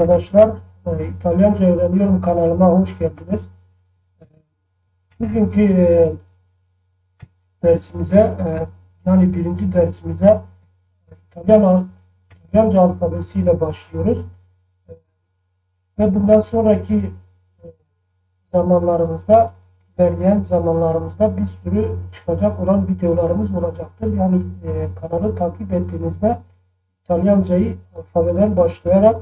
arkadaşlar. Ee, İtalyanca öğreniyorum kanalıma hoş geldiniz. Bugünkü e, dersimize e, yani birinci dersimize İtalyan, İtalyanca alfabesiyle başlıyoruz. E, Ve bundan sonraki e, zamanlarımızda ilerleyen zamanlarımızda bir sürü çıkacak olan videolarımız olacaktır. Yani e, kanalı takip ettiğinizde İtalyancayı alfabeden başlayarak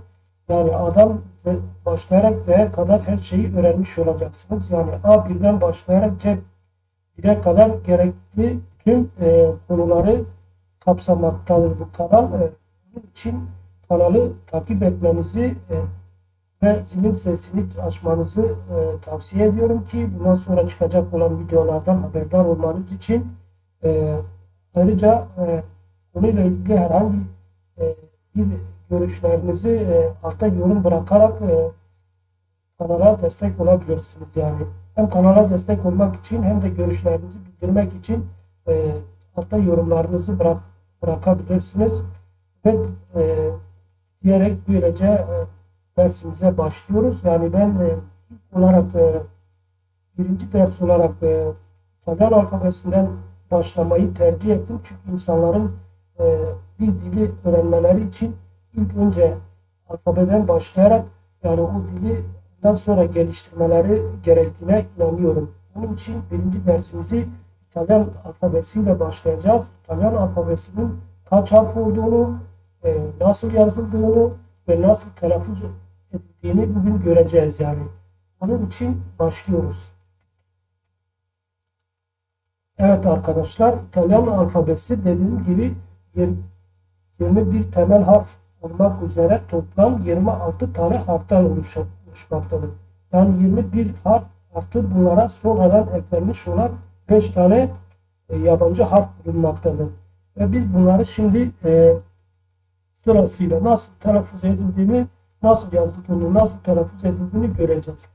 yani adam Z- başlayarak Z'ye kadar her şeyi öğrenmiş olacaksınız. Yani A1'den başlayarak C1'e kadar gerekli tüm e, konuları kapsamaktadır bu kanal. E, bunun için kanalı takip etmenizi e, ve zilin sesini açmanızı e, tavsiye ediyorum ki bundan sonra çıkacak olan videolardan haberdar olmanız için e, ayrıca e, konuyla ilgili herhangi e, bir görüşlerinizi e, altta yorum bırakarak e, kanala destek olabilirsiniz yani. Hem kanala destek olmak için hem de görüşlerinizi bildirmek için e, altta yorumlarınızı bırak, bırakabilirsiniz ve e, diyerek böylece e, dersimize başlıyoruz. Yani ben e, olarak e, birinci ders olarak e, İtalyan alfabesinden başlamayı tercih ettim. Çünkü insanların e, bir dili öğrenmeleri için ilk önce alfabeden başlayarak yani o dili daha sonra geliştirmeleri gerektiğine inanıyorum. Bunun için birinci dersimizi İtalyan alfabesiyle başlayacağız. İtalyan alfabesinin kaç harf olduğunu, e, nasıl yazıldığını ve nasıl telaffuz edildiğini bugün göreceğiz yani. Onun için başlıyoruz. Evet arkadaşlar, İtalyan alfabesi dediğim gibi 21 temel harf olmak üzere toplam 26 tane harften oluşmaktadır. Yani 21 harf artı bunlara sonradan eklenmiş olan 5 tane e, yabancı harf bulunmaktadır. Ve biz bunları şimdi e, sırasıyla nasıl telaffuz edildiğini, nasıl yazıldığını, nasıl telaffuz edildiğini göreceğiz.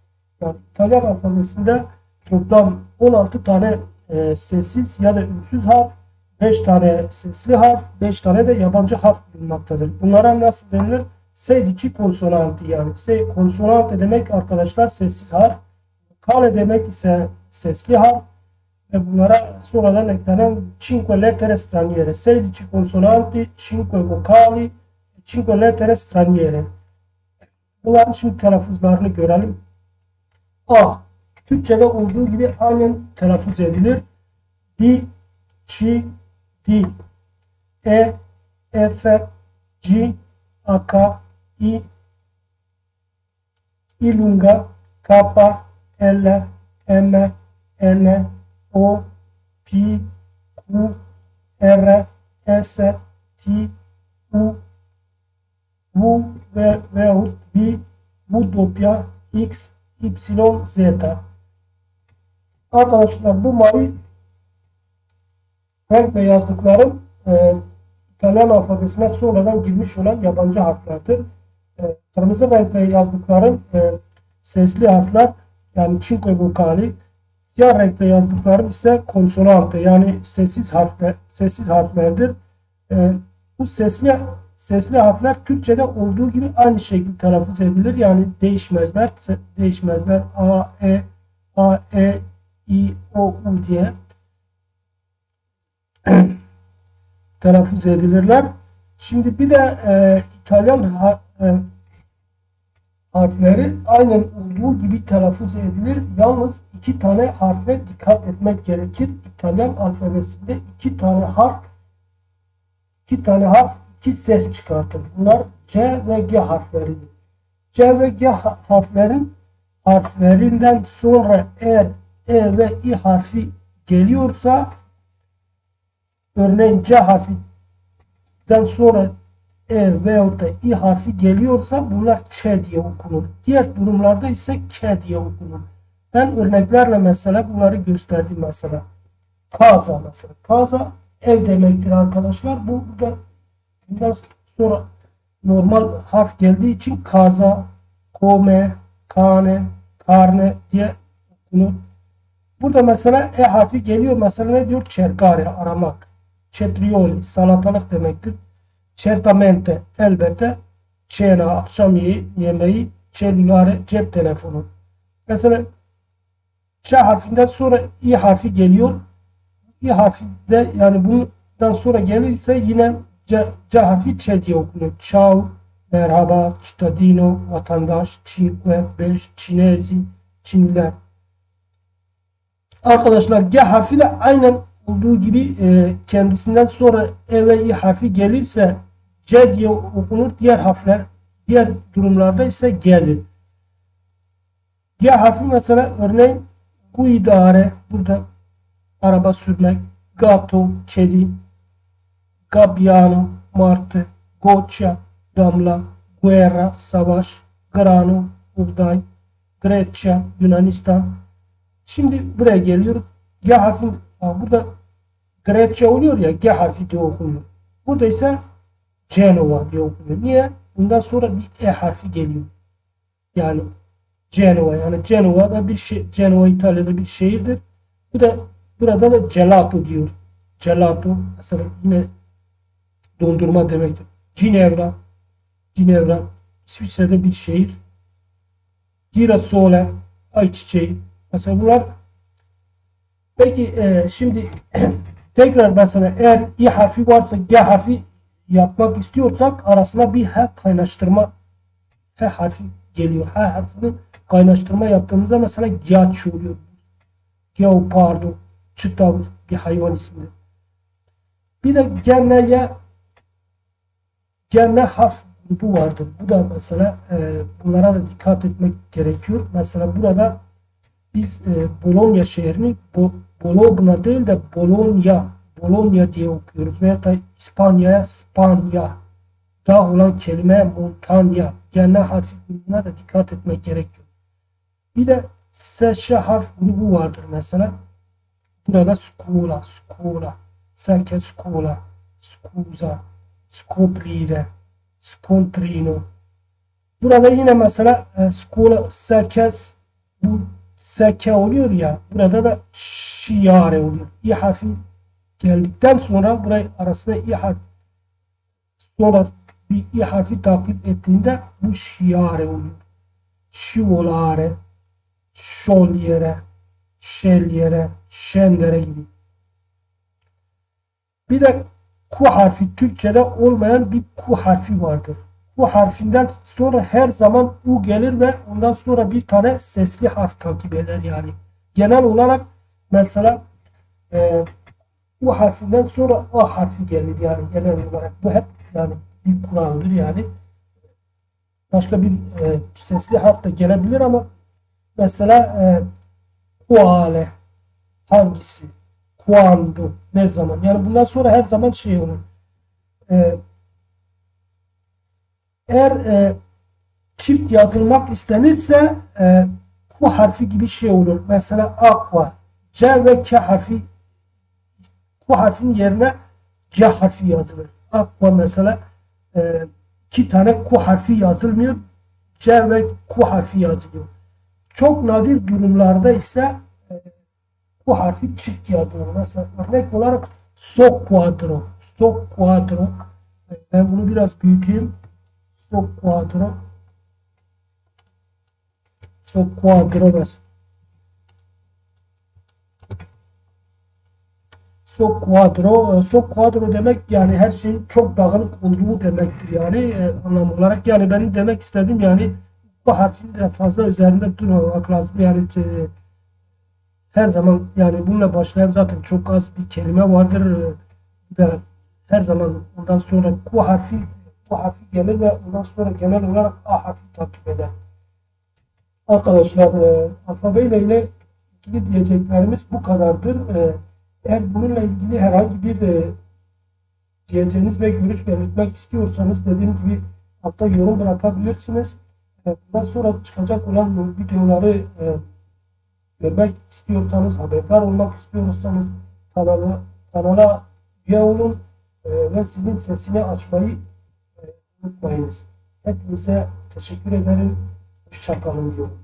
Yani İtalyan alfabesinde toplam 16 tane e, sessiz ya da ünsüz harf 5 tane sesli harf, 5 tane de yabancı harf bulunmaktadır. Bunlara nasıl denilir? Seydiki konsonanti yani. Sey konsonant demek arkadaşlar sessiz harf. Kale demek ise sesli harf. Ve bunlara sonradan eklenen cinque lettere straniere. Seydici konsonanti, cinque vokali, cinque lettere straniere. Bunların şimdi telaffuzlarını görelim. A. Türkçe'de olduğu gibi aynen telaffuz edilir. Bir, 2, D, E, F, G, AK, I, I lunga, K, L, M, N, O, P, Q, R, S, T, U, U, V, V, V, V, W, X, Y, Z. Arkadaşlar bu mavi renkle yazdıklarım e, İtalyan alfabesine sonradan girmiş olan yabancı harflerdir. E, kırmızı renkle yazdıklarım e, sesli harfler yani çinko vokali. Siyah renkle yazdıklarım ise konsonante yani sessiz harfler, sessiz harflerdir. E, bu sesli sesli harfler Türkçe'de olduğu gibi aynı şekilde telaffuz edilir. Yani değişmezler. Değişmezler. A, E, A, E, I, O, U diye telaffuz edilirler. Şimdi bir de e, İtalyan e, harfleri aynen olduğu gibi telaffuz edilir. Yalnız iki tane harfe dikkat etmek gerekir. İtalyan alfabesinde iki tane harf iki tane harf iki ses çıkartır. Bunlar C ve G harfleridir. C ve G ha- harflerin harflerinden sonra eğer E ve İ harfi geliyorsa örneğin C harfinden sonra E veyahut da İ harfi geliyorsa bunlar Ç diye okunur. Diğer durumlarda ise K diye okunur. Ben örneklerle mesela bunları gösterdim mesela. Kaza mesela. Kaza ev demektir arkadaşlar. Bu burada bundan sonra normal harf geldiği için kaza, kome, kane, karne diye okunur. Burada mesela E harfi geliyor. Mesela ne diyor? Cercare, aramak. Cetrioli, salatalık demektir. Certamente, elbette. çena, akşam ye- yemeği, cellulare, cep telefonu. Mesela Ç harfinden sonra İ harfi geliyor. İ harfi de yani bundan sonra gelirse yine C, C harfi Ç diye okunuyor. Ciao, merhaba, cittadino, vatandaş, cinque, beş, Çinezi, Çinliler. Arkadaşlar G harfi de aynen olduğu gibi e, kendisinden sonra E ve İ harfi gelirse C diye okunur. Diğer harfler diğer durumlarda ise gelir. G harfi mesela örneğin bu idare burada araba sürmek, gatto, kedi, gabbiano, martı, goccia, damla, guerra, savaş, grano, buğday, Grecia, Yunanistan. Şimdi buraya geliyoruz. G harfi Aa, burada Grecia oluyor ya G harfi diye okunuyor. Burada ise Genova diye okunuyor. Niye? Bundan sonra bir E harfi geliyor. Yani Genova yani Genova da bir şey Genova İtalya'da bir şehirdir. Bu da burada da gelato diyor. Gelato mesela yine dondurma demektir. Ginevra Ginevra İsviçre'de bir şehir. Girasole ayçiçeği. Mesela bunlar Peki e, şimdi tekrar mesela eğer İ harfi varsa G harfi yapmak istiyorsak arasına bir H kaynaştırma H harfi geliyor. H harfini kaynaştırma yaptığımızda mesela Giaç oluyor. Geopardo, çıta bir hayvan ismi. Bir de Gerneye Gerne harf grubu vardır. Bu da mesela e, bunlara da dikkat etmek gerekiyor. Mesela burada biz e, Bologna şehrini Bo, Bologna değil de Bologna Bologna diye okuyoruz. Veya da İspanya'ya Spanya da olan kelime Montanya Gerne harfi grubuna da dikkat etmek gerekiyor. Bir de SŞ harf grubu vardır mesela. Burada scuola, scuola, seke scuola, scusa, scoprire, scontrino. Burada yine mesela e, scuola, seke bu seke oluyor ya burada da şiare oluyor. İ harfi geldikten sonra burayı arasında İ harfi sonra bir İ harfi takip ettiğinde bu şiare oluyor. Scivolare, şolyere, şelyere, şenlere gibi. Bir de ku harfi Türkçe'de olmayan bir ku harfi vardır. Bu harfinden sonra her zaman u gelir ve ondan sonra bir tane sesli harf takip eder yani. Genel olarak mesela e, u harfinden sonra a harfi gelir yani genel olarak. Bu hep yani bir kuraldır yani. Başka bir e, sesli harf de gelebilir ama mesela e, kuale hangisi kuando ne zaman yani bundan sonra her zaman şey olur. E, eğer e, çift yazılmak istenirse e, Q harfi gibi şey olur. Mesela aqua, C ve K harfi Q harfin yerine C harfi yazılır. Aqua mesela e, iki tane Q harfi yazılmıyor. C ve Q harfi yazılıyor. Çok nadir durumlarda ise e, Q harfi çift yazılır. Mesela örnek olarak so quadro, so quadro. Ben bunu biraz büyüteyim. So quadro. So quadro bas. So quadro, so quadro demek yani her şeyin çok dağınık olduğu demektir yani e, anlam olarak. Yani benim demek istediğim yani bu harfin de fazla üzerinde durmamak lazım. Yani e, her zaman yani bununla başlayan zaten çok az bir kelime vardır. E, ve her zaman ondan sonra ku harfi harfi gelir ve ondan sonra genel olarak A harfi takip eder. Arkadaşlar e, alfabeyle ile ilgili diyeceklerimiz bu kadardır. E, eğer bununla ilgili herhangi bir e, diyeceğiniz ve görüş belirtmek istiyorsanız dediğim gibi altta yorum bırakabilirsiniz. E, bundan sonra çıkacak olan videoları e, görmek istiyorsanız, haberdar olmak istiyorsanız kanala, kanala üye olun e, ve zilin sesini açmayı unutmayınız. Hepinize teşekkür ederim. Hoşçakalın diyorum.